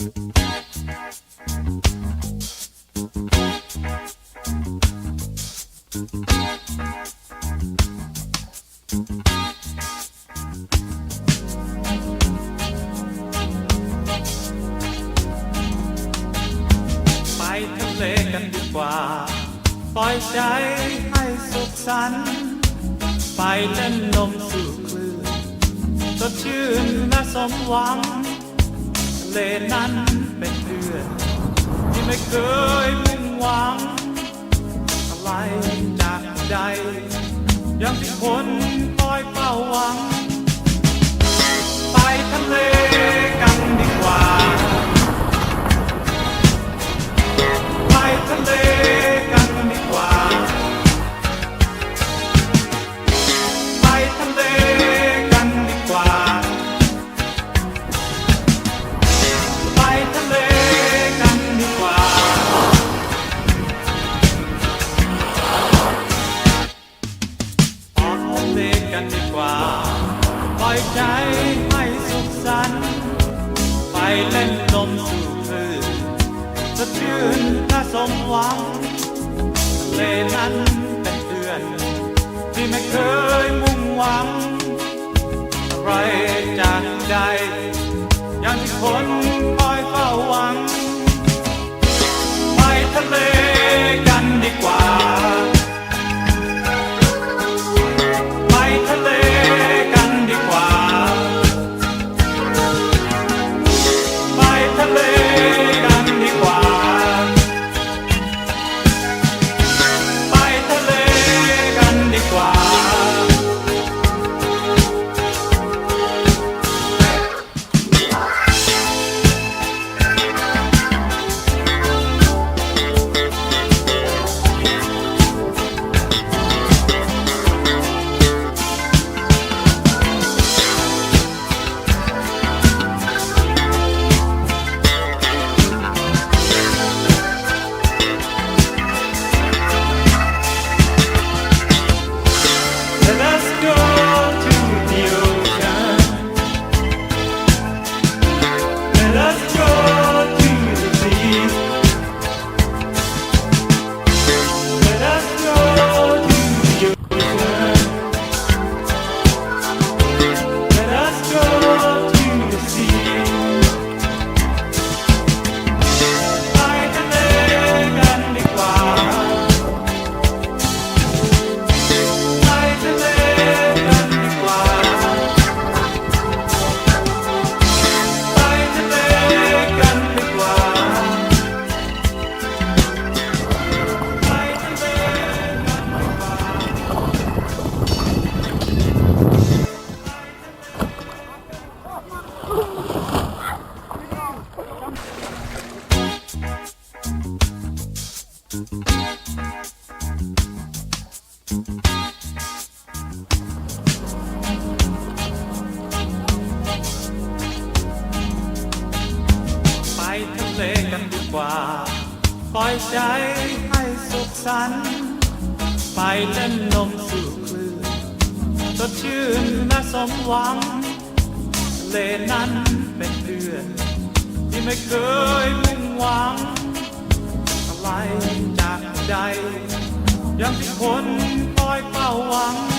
ไปทะเลกันดีกว่า ปล่อยใจให้สุขสันต์ไปเล่นลมสู่คลื่นสดชื่นและสมหวัง เลนั้นเป็นเพื่อนที่ไม่เคยมุ่งหวัง อะไรจากใจยังที่คนคอยเฝ้าหวัง ไปทะเล อยใจให้สุขสันต์ไปเล่นลมสู่คลื่นสดชื่นถ้าสมหวังทะเลนั้นเป็นเพื่อน ที่ไม่เคยมุ่งหวังอะไรจากใจยังที่คนคอยเฝ้าหวัง ไปทะเล ไปทะเลกันดีกว่า ปล่อยใจให้สุขสันต์ไปเล่นลมสู่คลื่นสดชื่นและสมหวังทะเลนั้นเป็นเพื่อนที่ไม่เคยมุ่งหวังอะไร ยังที่คนคอยเฝ้าหวัง